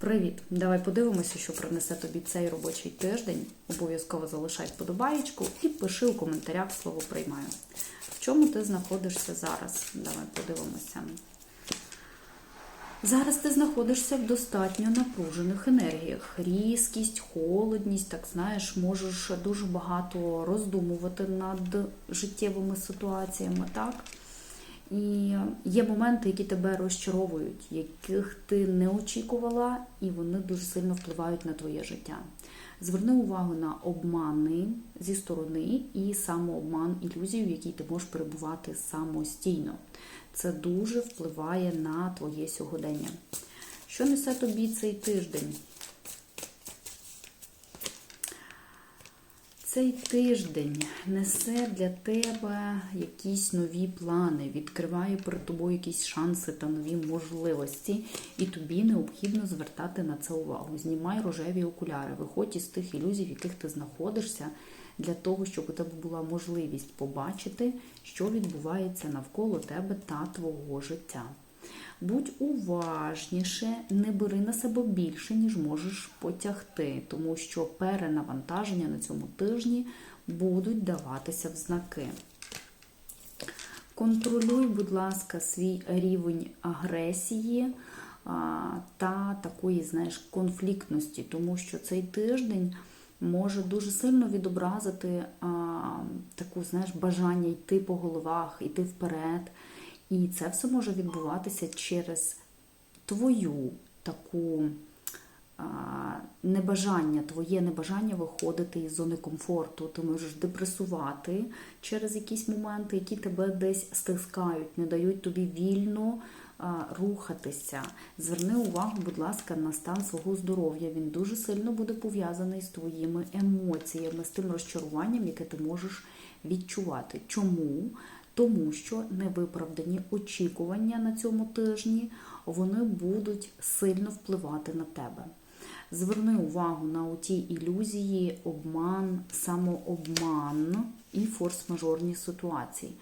Привіт! Давай подивимося, що принесе тобі цей робочий тиждень. Обов'язково залишай вподобаєчку і пиши у коментарях слово приймаю. В чому ти знаходишся зараз? Давай подивимося. Зараз ти знаходишся в достатньо напружених енергіях. Різкість, холодність, так знаєш, можеш дуже багато роздумувати над життєвими ситуаціями, так? І є моменти, які тебе розчаровують, яких ти не очікувала, і вони дуже сильно впливають на твоє життя. Зверни увагу на обмани зі сторони і самообман, ілюзію, в якій ти можеш перебувати самостійно. Це дуже впливає на твоє сьогодення. Що несе тобі цей тиждень? Цей тиждень несе для тебе якісь нові плани, відкриває перед тобою якісь шанси та нові можливості, і тобі необхідно звертати на це увагу. Знімай рожеві окуляри, виходь із тих ілюзій, в яких ти знаходишся, для того, щоб у тебе була можливість побачити, що відбувається навколо тебе та твого життя. Будь уважніше, не бери на себе більше, ніж можеш потягти, тому що перенавантаження на цьому тижні будуть даватися в знаки. Контролюй, будь ласка, свій рівень агресії та такої, знаєш, конфліктності, тому що цей тиждень може дуже сильно відобразити а, таку, знаєш, бажання йти по головах, йти вперед. І це все може відбуватися через твою таку а, небажання, твоє небажання виходити із зони комфорту. Ти можеш депресувати через якісь моменти, які тебе десь стискають, не дають тобі вільно рухатися. Зверни увагу, будь ласка, на стан свого здоров'я. Він дуже сильно буде пов'язаний з твоїми емоціями, з тим розчаруванням, яке ти можеш відчувати. Чому? Тому що невиправдані очікування на цьому тижні вони будуть сильно впливати на тебе. Зверни увагу на ті ілюзії, обман, самообман і форс-мажорні ситуації.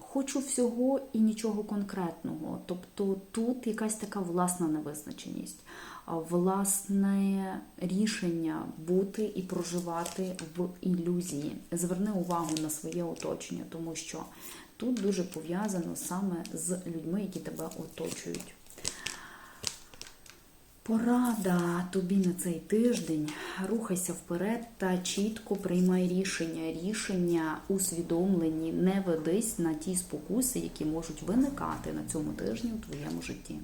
Хочу всього і нічого конкретного. Тобто тут якась така власна невизначеність, власне рішення бути і проживати в ілюзії. Зверни увагу на своє оточення, тому що тут дуже пов'язано саме з людьми, які тебе оточують. Порада тобі на цей тиждень. Рухайся вперед та чітко приймай рішення. Рішення усвідомлені, не ведись на ті спокуси, які можуть виникати на цьому тижні у твоєму житті.